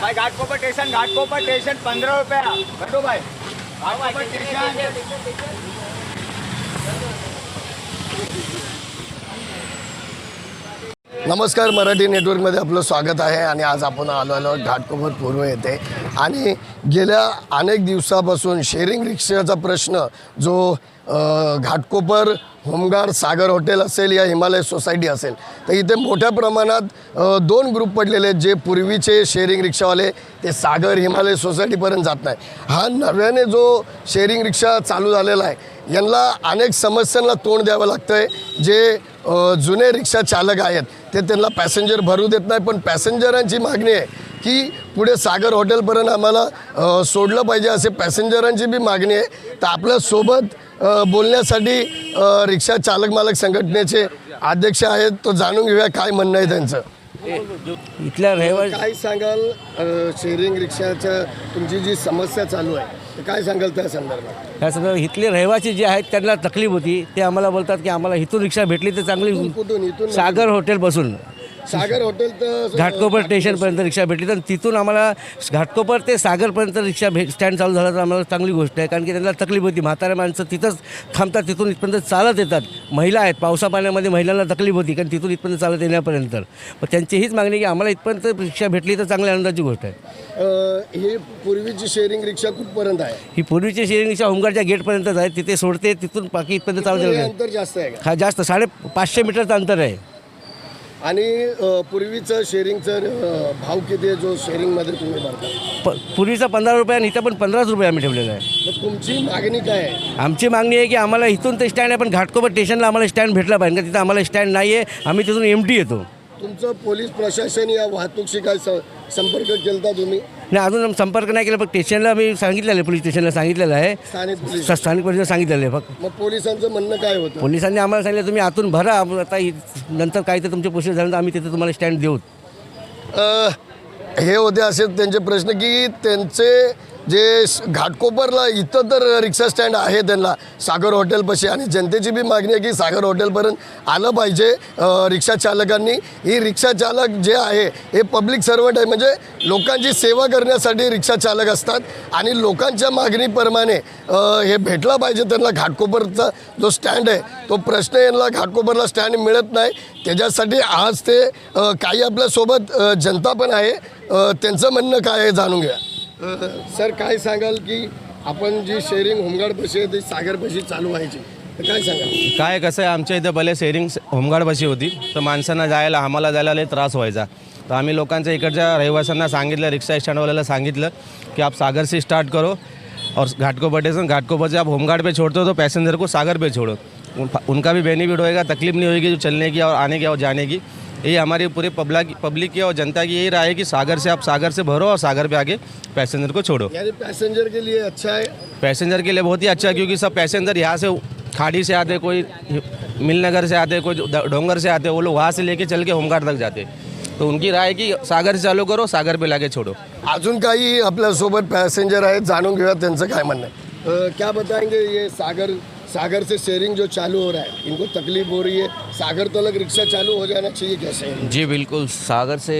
भाई Ghatkopar station Ghatkopar station पंद्रह रुपया। घटो भाई घाटकोपर स्टेशन नमस्कार मराठी नेटवर्कमध्ये आपलं स्वागत आहे आणि आज आपण आलो आलो घाटकोपर पूर्व येते आणि गेल्या अनेक दिवसापासून शेअरिंग रिक्षाचा प्रश्न जो घाटकोपर होमगार्ड सागर हॉटेल असेल या हिमालय सोसायटी असेल तर इथे मोठ्या प्रमाणात दोन ग्रुप पडलेले आहेत जे पूर्वीचे शेअरिंग रिक्षावाले ते सागर हिमालय सोसायटीपर्यंत जात नाही हा नव्याने जो शेअरिंग रिक्षा चालू झालेला आहे यांना अनेक समस्यांना तोंड द्यावं लागतं आहे जे जुने रिक्षा चालक आहेत. ते त्यांना पॅसेंजर भरू देत नाही पण पॅसेंजरांची मागणी आहे की पुढे सागर हॉटेलपर्यंत आम्हाला सोडलं पाहिजे असे पॅसेंजरांची बी मागणी आहे. तर आपल्यासोबत बोलण्यासाठी रिक्षा चालक मालक संघटनेचे अध्यक्ष आहेत तो जाणून घेऊया काय म्हणणं आहे त्यांचं. इथल्या रहिवासी काय सांगाल शेअरिंग रिक्षाच्या तुमची जी समस्या चालू आहे काय सांगाल त्या संदर्भात? ह्या सगळं इथले रहिवासी जे आहेत त्यांना तकलीफ होती. ते आम्हाला बोलतात की आम्हाला इथून रिक्षा भेटली तर चांगली कुठून? इथून सागर हॉटेलपासून सागर हॉटेल तर घाटकोपर स्टेशनपर्यंत रिक्षा भेटली. तर तिथून आम्हाला घाटकोपर ते सागरपर्यंत रिक्षा भे स्टँड चालू झाला तर आम्हाला चांगली गोष्ट आहे. कारण की त्यांना तकलीफ होती. म्हाताऱ्या माणसं तिथंच थांबतात. तिथून इथपर्यंत चालत येतात. महिला आहेत. पावसा पाण्यामध्ये महिलांना तकलीफ होती. कारण तिथून इथपर्यंत चालत येण्यापर्यंत. मग त्यांची हीच मागणी की आम्हाला इथपर्यंत रिक्षा भेटली तर चांगल्या आनंदाची गोष्ट आहे. ही पूर्वीची शेअरिंग रिक्षा कुठपर्यंत आहे? ही पूर्वीची शेअरिंग रिक्षा होमगार्डच्या गेटपर्यंतच आहे. तिथे सोडते. तिथून बाकी इथपर्यंत चालत अंतर जास्त आहे हा जास्त. साडे पाचशे मीटरचं अंतर आहे. आणि पूर्वीचं शेअरिंगचं भाव किती आहे जो शेअरिंगमध्ये तुम्ही भरता? प पूर्वीचा पंधरा रुपये आणि इथं पण पंधराच रुपये आम्ही ठेवलेला आहे. तर तुमची मागणी काय आहे? आमची मागणी आहे की आम्हाला इथून ते स्टँड आहे पण घाटकोपर स्टेशनला आम्हाला स्टँड भेटला पाहिजे का तिथं आम्हाला स्टँड नाही आहे आम्ही तिथून एम टी येतो. तुमचं पोलीस प्रशासन या वाहतूकशी काय स- संपर्क केलता तुम्ही? नाही अजून संपर्क नाही केला पण स्टेशनला मी सांगितलेलं आहे पोलीस स्टेशनला सांगितलेलं आहे. स्थानिक पोलीस स- स्थानिक पोलिसांना सांगितलेलं आहे फक्त. मग पोलिसांचं म्हणणं काय होतं? पोलिसांनी आम्हाला सांगितलं तुम्ही आतून भरा आता इ- नंतर काय तर तुमचे प्रोसेस झाल्यानंतर आम्ही तिथे तुम्हाला स्टँड देऊ. अ, हे होते असे त्यांचे प्रश्न की त्यांचे जे घाटकोपरला इथं तर रिक्षा स्टँड आहे त्यांना. सागर हॉटेलपाशी. आणि जनतेची बी मागणी आहे की सागर हॉटेलपर्यंत आलं पाहिजे रिक्षा चालकांनी. ही रिक्षा चालक जे आहे हे पब्लिक सर्वंट आहे. म्हणजे लोकांची सेवा करण्यासाठी रिक्षा चालक असतात. आणि लोकांच्या मागणीप्रमाणे हे भेटला पाहिजे त्यांना घाटकोपरचा जो स्टँड आहे. तो प्रश्न यांना घाटकोपरला स्टँड मिळत नाही. त्याच्यासाठी आज ते काही आपल्यासोबत जनता पण आहे. त्यांचं म्हणणं काय आहे जाणून घ्या. सर काय सांगाल की आपण जी शेअरिंग होमगार्ड बशी आहे ती सागर बशी चालू व्हायची. तर काय सांगाल? काय कसं आहे आमच्या इथं भले शेअरिंग होमगार्ड बशी होती तर माणसांना जायला आम्हाला जायला लय त्रास व्हायचा. तर आम्ही लोकांच्या इकडच्या रहिवाशांना सांगितलं रिक्षा स्टँडवाल्याला सांगितलं की आप सागर से स्टार्ट करो और घाटकोपटेसन स्टेशन घाटकोपर से आप होमगार्ड पे छोड़ते हो तो पैसेंजर को सागर पे छोड़ो। उनका भी बेनिफिट होएगा तकलीफ नहीं होगी जो चलने की और आने की और जाने की। यही हमारी पूरी पब्लिक पब्लिक की और जनता की यही राय है कि सागर से आप सागर से भरो और सागर पे आगे पैसेंजर को छोड़ो। यानी पैसेंजर के लिए अच्छा है? पैसेंजर के लिए बहुत ही अच्छा है क्योंकि सब पैसेंजर यहाँ से खाड़ी से आते कोई मिलनगर से आते कोई डोंगर से आते वो लोग वहाँ से लेके चल के होमगार्ड तक जाते। तो उनकी राय है कि सागर से चालू करो सागर पे लाके छोड़ो। अजून काही आपल्यासोबत पॅसेंजर आहेत जाणून घेऊया त्यांचं काय म्हणणं आहे. क्या बताएँगे ये सागर सागर से शेयरिंग जो चालू हो रहा है, इनको तकलीफ़ हो रही है। सागर तो अलग रिक्शा चालू हो जाना चाहिए, कैसे? जी, बिल्कुल। सागर से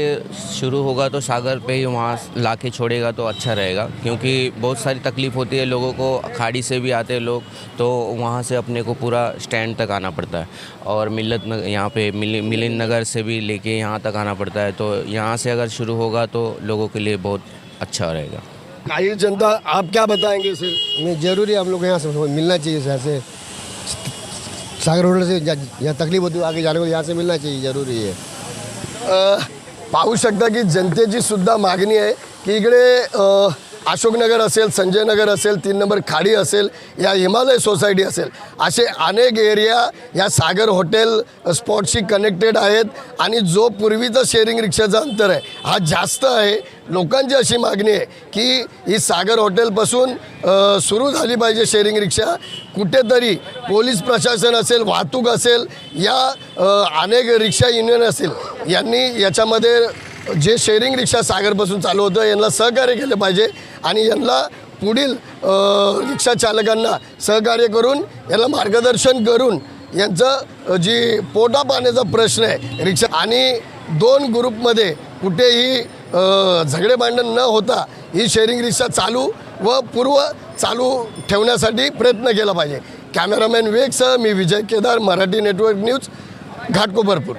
शुरू होगा तो सागर पे ही वहाँ ला के छोड़ेगा तो अच्छा रहेगा, क्योंकि बहुत सारी तकलीफ़ होती है लोगों को खाड़ी से भी आते हैं लोग तो वहाँ से अपने को पूरा स्टैंड तक आना पड़ता है। और मिलत यहाँ पे मिल मिलिन नगर से भी लेके यहाँ तक आना पड़ता है तो यहाँ से अगर शुरू होगा तो लोगों के लिए बहुत अच्छा रहेगा। काही जनता आप क्या बताएंगे सर नहीं जरूरी हम लोग को यहाँ से मिलना चाहिए यहाँ से। सागर होटल से यहाँ तकलीफ होती है आगे जाने को यहाँ से मिलना चाहिए ज़रूरी है। अ, पाहू शकता की जनतेची सुद्धा मागणी आहे की इकडे अ, अशोकनगर असेल संजय नगर असेल तीन नंबर खाडी असेल या हिमालय सोसायटी असेल असे अनेक एरिया या सागर हॉटेल स्पॉटशी कनेक्टेड आहेत आणि जो पूर्वीचा शेअरिंग रिक्षाचा अंतर आहे हा जास्त आहे. लोकांची अशी मागणी आहे की ही सागर हॉटेलपासून सुरू झाली पाहिजे शेअरिंग रिक्षा. कुठेतरी पोलीस प्रशासन असेल वाहतूक असेल या अनेक रिक्षा युनियन असेल यांनी याच्यामध्ये जे शेअरिंग रिक्षा सागरपासून चालू होतं यांना सहकार्य केलं पाहिजे आणि यांना पुढील रिक्षा चालकांना सहकार्य करून याला मार्गदर्शन करून यांचं जी पोटा पाण्याचा प्रश्न आहे रिक्षा आणि दोन ग्रुपमध्ये कुठेही झगडे भांडण न होता ही शेअरिंग रिक्षा चालू व पूर्व चालू ठेवण्यासाठी प्रयत्न केला पाहिजे. कॅमेरामॅन वेगसह मी विजय केदार मराठी नेटवर्क न्यूज घाटकोपरपूर